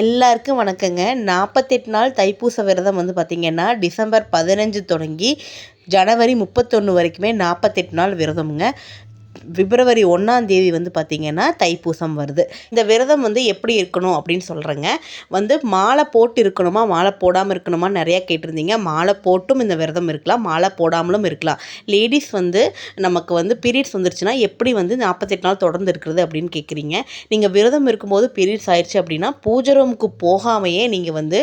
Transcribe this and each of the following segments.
எல்லாருக்கும் வணக்கங்க. நாற்பத்தெட்டு நாள் தைப்பூச விரதம் வந்து பார்த்திங்கன்னா டிசம்பர் பதினஞ்சு தொடங்கி ஜனவரி முப்பத்தொன்று வரைக்குமே நாற்பத்தெட்டு நாள் விரதமுங்க. பிப்ரவரி ஒன்றாம் தேதி வந்து பார்த்திங்கன்னா தைப்பூசம் வருது. இந்த விரதம் வந்து எப்படி இருக்கணும் அப்படின்னு சொல்கிறேங்க வந்து மாலை போட்டு இருக்கணுமா மாலை போடாமல் இருக்கணுமா நிறையா கேட்டிருந்தீங்க. மாலை போட்டும் இந்த விரதம் இருக்கலாம் மாலை போடாமலும் இருக்கலாம். லேடிஸ் வந்து நமக்கு வந்து பீரியட்ஸ் வந்துருச்சுன்னா எப்படி வந்து நாற்பத்தெட்டு நாள் தொடர்ந்து இருக்கிறது அப்படின்னு கேட்குறீங்க. நீங்கள் விரதம் இருக்கும்போது பீரியட்ஸ் ஆயிடுச்சு அப்படின்னா பூஜை ரூமுக்கு போகாமையே நீங்கள் வந்து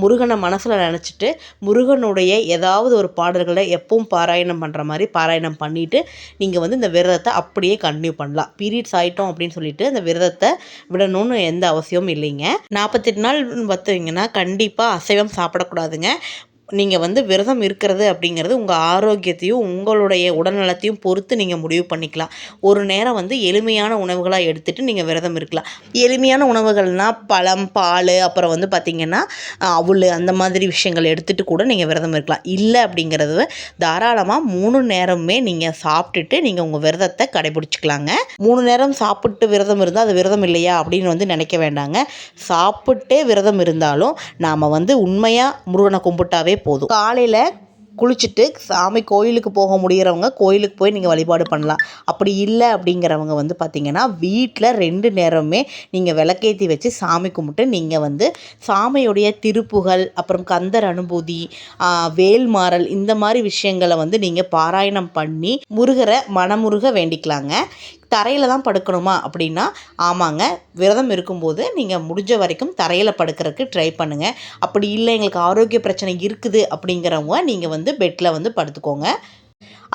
முருகனை மனசில் நினச்சிட்டு முருகனுடைய ஏதாவது ஒரு பாடல்களை எப்பவும் பாராயணம் பண்ணுற மாதிரி பாராயணம் பண்ணிவிட்டு நீங்கள் வந்து இந்த விரதத்தை அப்படியே கண்டினியூ பண்ணலாம். பீரியட்ஸ் ஆகிட்டோம் அப்படின்னு சொல்லிட்டு அந்த விரதத்தை விடணும்னு எந்த அவசியமும் இல்லைங்க. நாற்பத்தெட்டு நாள் பார்த்தீங்கன்னா கண்டிப்பாக அசைவம் சாப்பிடக்கூடாதுங்க. நீங்கள் வந்து விரதம் இருக்கிறது அப்படிங்கிறது உங்கள் ஆரோக்கியத்தையும் உங்களுடைய உடல்நலத்தையும் பொறுத்து நீங்கள் முடிவு பண்ணிக்கலாம். ஒரு நேரம் வந்து எளிமையான உணவுகளாக எடுத்துகிட்டு நீங்கள் விரதம் இருக்கலாம். எளிமையான உணவுகள்னால் பழம் பால் அப்புறம் வந்து பார்த்திங்கன்னா அவுள் அந்த மாதிரி விஷயங்கள் எடுத்துகிட்டு கூட நீங்கள் விரதம் இருக்கலாம். இல்லை அப்படிங்கிறது தாராளமாக மூணு நேரமே நீங்கள் சாப்பிட்டுட்டு நீங்கள் உங்கள் விரதத்தை கடைபிடிச்சிக்கலாங்க. மூணு நேரம் சாப்பிட்டு விரதம் இருந்தால் அது விரதம் இல்லையா அப்படின்னு வந்து நினைக்க வேண்டாங்க. சாப்பிட்டே விரதம் இருந்தாலும் நாம் வந்து உண்மையாக முருகனை கும்பிட்டாவே போதும். காலையில் குளிச்சுட்டு சாமி கோயிலுக்கு போக முடிகிறவங்க கோயிலுக்கு போய் நீங்கள் வழிபாடு பண்ணலாம். அப்படி இல்லை அப்படிங்கிறவங்க வந்து பார்த்திங்கன்னா வீட்டில் ரெண்டு நேரமே நீங்கள் விளக்கேற்றி வச்சு சாமி கும்பிட்டு நீங்கள் வந்து சாமியுடைய திருப்புகள் அப்புறம் கந்தர் அனுபூதி வேல்மாறல் இந்த மாதிரி விஷயங்களை வந்து நீங்கள் பாராயணம் பண்ணி முருகரை மனமுருக வேண்டிக்கலாங்க. தரையில் தான் படுக்கணுமா அப்படின்னா ஆமாங்க. விரதம் இருக்கும்போது நீங்கள் முடிஞ்ச வரைக்கும் தரையில் படுக்கிறதுக்கு ட்ரை பண்ணுங்கள் அப்படி இல்லை எங்களுக்கு ஆரோக்கிய பிரச்சனை இருக்குது அப்படிங்கிறவங்க நீங்கள் வந்து பெட்டில் வந்து படுத்துக்கோங்க.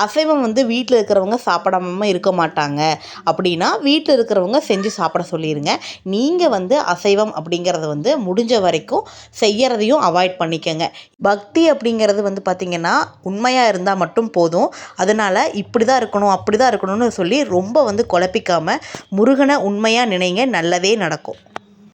அசைவம் வந்து வீட்டில் இருக்கிறவங்க சாப்பிடாம இருக்க மாட்டாங்க. அப்படின்னா வீட்டில் இருக்கிறவங்க செஞ்சு சாப்பிட சொல்லிடுங்க நீங்கள் வந்து அசைவம் அப்படிங்கிறத வந்து முடிஞ்ச வரைக்கும் செய்கிறதையும் அவாய்ட் பண்ணிக்கோங்க. பக்தி அப்படிங்கிறது வந்து பார்த்திங்கன்னா உண்மையாக இருந்தால் மட்டும் போதும். அதனால் இப்படி தான் இருக்கணும் அப்படி தான் இருக்கணும்னு சொல்லி ரொம்ப வந்து குழப்பிக்காமல் முருகனை உண்மையாக நினைங்க நல்லதே நடக்கும்.